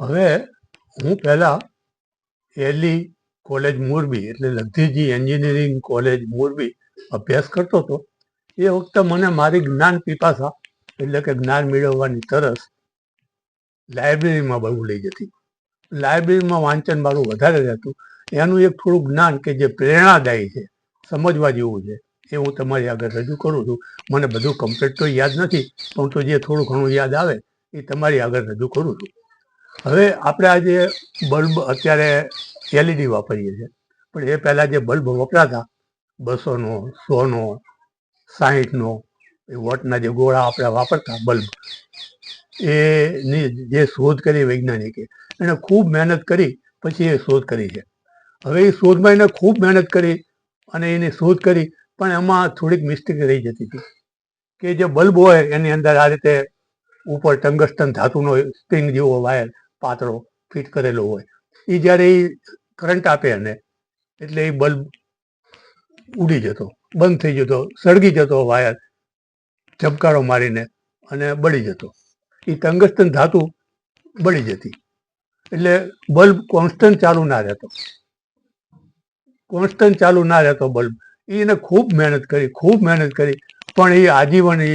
હવે હું પહેલાં એલી કોલેજ મોરબી, એટલે લગધીજી એન્જિનિયરિંગ કોલેજ મોરબી અભ્યાસ કરતો હતો. એ વખતે મને મારી જ્ઞાન પીપાસા, એટલે કે જ્ઞાન મેળવવાની તરસ લાઇબ્રેરીમાં બહુ લઈ જતી. લાઇબ્રેરીમાં વાંચન મારું વધારે રહેતું. એનું એક થોડું જ્ઞાન કે જે પ્રેરણાદાયી છે, સમજવા જેવું છે, એ હું તમારી આગળ રજૂ કરું છું. મને બધું કમ્પ્લીટ તો યાદ નથી, પણ તો જે થોડું ઘણું યાદ આવે, એ તમારી આગળ રજૂ કરું છું. હવે આપણે આજે બલ્બ અત્યારે એલઈડી વાપરીએ છીએ, પણ એ પહેલાં જે બલ્બ વપરાતા, બસોનો, સોનો, સાહીઠનો, એ વોટના જે ગોળા આપણે વાપરતા બલ્બ, એની જે શોધ કરી વૈજ્ઞાનિકે, એણે ખૂબ મહેનત કરી, પછી એ શોધ કરી છે. હવે એ શોધમાં એને ખૂબ મહેનત કરી અને એની શોધ કરી, પણ એમાં થોડીક મિસ્ટેક રહી જતી હતી, કે જે બલ્બ હોય એની અંદર આ રીતે ઉપર ટંગસ્ટન ધાતુનો સ્પ્રિંગ જેવો વાયર પાતળો ફિટ કરેલો હોય. એ જ્યારે એ કરંટ આપે એને, એટલે એ બલ્બ ઉડી જતો, બંધ થઈ જતો, સળગી જતો વાયર, ઝબકારો મારીને અને બળી જતો. એ ટંગસ્ટન ધાતુ બળી જતી. એટલે બલ્બ કોન્સ્ટન્ટ ચાલુ ના રહેતો. કોન્સ્ટન્ટ ચાલુ ના રહેતો બલ્બ. એને ખૂબ મહેનત કરી, ખૂબ મહેનત કરી, પણ એ આજીવન એ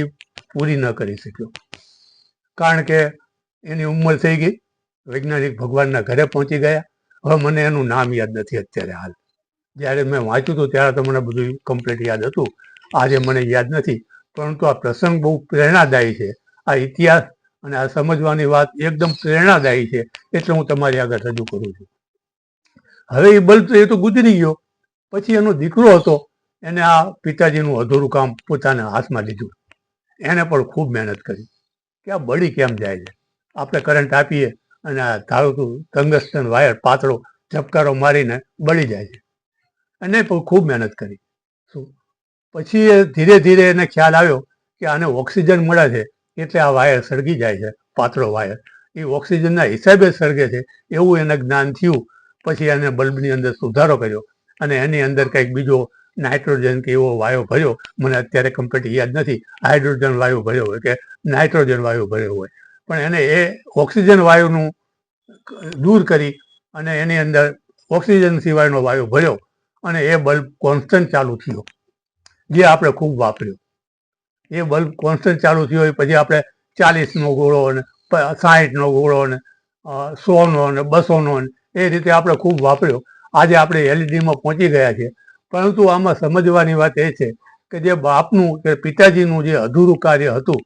પૂરી ન કરી શક્યો. કારણ કે એની ઉંમર થઈ ગઈ. વૈજ્ઞાનિક ભગવાનના ઘરે પહોંચી ગયા. હવે મને એનું નામ યાદ નથી અત્યારે હાલ. જ્યારે મેં વાંચ્યું હતું ત્યારે તો મને બધું કમ્પ્લીટ યાદ હતું. આજે મને યાદ નથી. પરંતુ આ પ્રસંગ બહુ પ્રેરણાદાયી છે. આ ઇતિહાસ અને આ સમજવાની વાત એકદમ પ્રેરણાદાયી છે. એટલે હું તમારી આગળ રજૂ કરું છું. હવે એ બલ્બ એ તો ગુજરી ગયો. પછી એનો દીકરો હતો. એને આ પિતાજીનું અધૂરું કામ પોતાના હાથમાં લીધું. એને પણ ખૂબ મહેનત કરી. કે આ બળી કેમ જાય છે? આપણે કરંટ આપીએ. અને આ ધારું ટંગસ્ટન વાયર પાતળો ઝબકારો મારીને બળી જાય છે. અને પણ ખૂબ મહેનત કરી. શું? પછી એ ધીરે ધીરે એને ખ્યાલ આવ્યો કે આને ઓક્સિજન મળે છે એટલે આ વાયર સળગી જાય છે, પાતળો વાયર. એ ઓક્સિજનના હિસાબે સળગે છે એવું એને જ્ઞાન થયું. પછી એને બલ્બની અંદર સુધારો કર્યો અને એની અંદર કંઈક બીજો નાઇટ્રોજન કે એવો વાયુ ભર્યો. મને અત્યારે કમ્પ્લીટ યાદ નથી. હાઇડ્રોજન વાયુ ભર્યો હોય કે નાઇટ્રોજન વાયુ ભર્યો હોય. પણ એને એ ઓક્સિજન વાયુનું દૂર કરી અને એની અંદર ઓક્સિજન સિવાયનો વાયુ ભર્યો અને એ બલ્બ કોન્સ્ટન્ટ ચાલુ થયો, જે આપણે ખૂબ વાપર્યો. એ બલ્બ કોન્સ્ટન્ટ ચાલુ થયો એ પછી આપણે ચાલીસનો ગોળો અને સાહીઠનો ગોળો અને સોનો ને બસોનો એ રીતે આપણે ખૂબ વાપર્યો. આજે આપણે એલઈડીમાં પહોંચી ગયા છે પરંતુ આમાં સમજવાની વાત એ છે કે જે બાપનું કે પિતાજીનું જે અધૂરું કાર્ય હતું,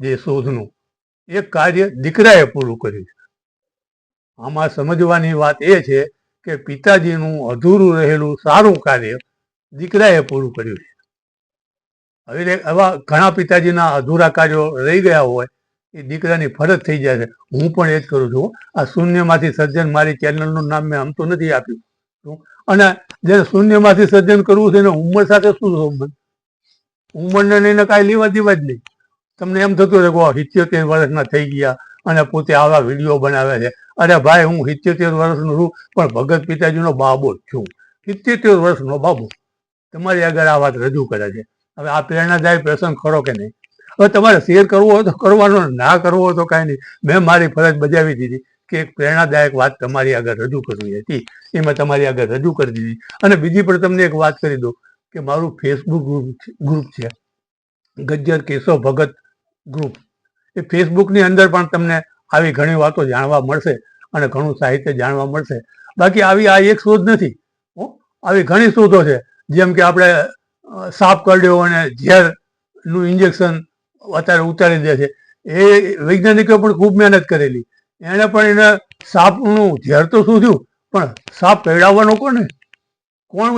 જે શોધનું એ કાર્ય દીકરાએ પૂરું કર્યું છે. આમાં સમજવાની વાત એ છે કે પિતાજીનું અધૂરું રહેલું સારું કાર્ય દીકરાએ પૂરું કર્યું છે. હવે એવા ઘણા પિતાજીના અધૂરા કાર્યો રહી ગયા હોય, એ દીકરાની ફરજ થઈ જાય છે. હું પણ એ જ કરું છું. આ શૂન્યમાંથી સર્જન મારી ચેનલનું નામ મેં આમ તો નથી આપ્યું? અને જેને શૂન્યમાંથી સર્જન કરવું છે, એને ઉંમર સાથે શું સંબંધ? ઉંમરને લઈને કાંઈ લેવા દેવા જ નહીં. તમને એમ થતું હતું કે સિત્યોતેર વર્ષના થઈ ગયા અને પોતે આવા વીડિયો બનાવે છે. અરે ભાઈ, હું સિત્યોતેર વર્ષનો છું, પણ ભગત પિતાજીનો બાબો છું. સિત્યોતેર વર્ષનો બાબો. તમારી આગળ આ વાત રજૂ કરે છે. હવે આ પ્રેરણાદાયક પ્રસંગ ખરો કે નહીં? હવે તમારે શેર કરવો હોય તો કરવાનો, ના કરવો હોય તો કાંઈ નહીં. મેં મારી ફરજ બજાવી દીધી કે એક પ્રેરણાદાયક વાત તમારી આગળ રજૂ કરવી હતી. એ મેં તમારી આગળ રજૂ કરી દીધી. અને બીજી પણ તમને એક વાત કરી દઉં કે મારું ફેસબુક ગ્રુપ ગ્રુપ છે. ગજ્જર કેશવ ભગત ગ્રુપ એ ફેસબુકની અંદર પણ તમને આવી ઘણી વાતો જાણવા મળશે અને ઘણું સાહિત્ય જાણવા મળશે. બાકી આવી આ એક શોધ નથી. આવી ઘણી શોધો છે. જેમ કે આપણે સાપ કરડ્યો અને ઝેરનું ઇન્જેક્શન અત્યારે ઉતારી દે છે. એ વૈજ્ઞાનિકો પણ ખૂબ મહેનત કરેલી. એણે પણ એને સાપનું ઝેર તો શું થયું પણ સાપ કરડાવવાનો કોને કોણ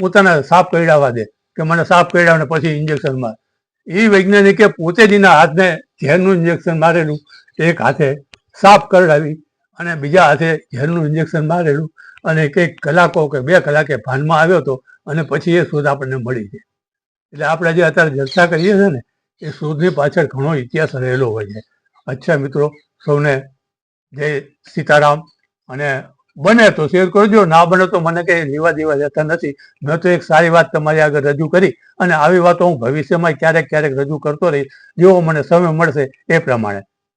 પોતાના સાપ કરડાવવા દે? કે મને સાપ કરડાવે પછી ઇન્જેક્શન માર. એ વૈજ્ઞાનિકે પોતે જ હાથને ઝેરનું ઇન્જેક્શન મારેલું, એક હાથે સાફ કરડાવી અને બીજા હાથે ઝેરનું ઇન્જેક્શન મારેલું અને કંઈક કલાકો કે બે કલાકે ભાનમાં આવ્યો હતો અને પછી એ શોધ આપણને મળી છે એટલે આપણે જે અત્યારે જલસા કરીએ છીએ ને, એ શોધની પાછળ ઘણો ઇતિહાસ રહેલો હોય છે. અચ્છા મિત્રો, સૌને જય સીતારામ અને બને તો શેર કરજો, ના બને તો મને કંઈ લેવા દેવા જતા નથી. મેં તો એક સારી વાત તમારી આગળ રજૂ કરી અને આવી વાતો હું ભવિષ્યમાં ક્યારેક ક્યારેક રજૂ કરતો રહીશ. જેવો મને સમય મળશે એ પ્રમાણે.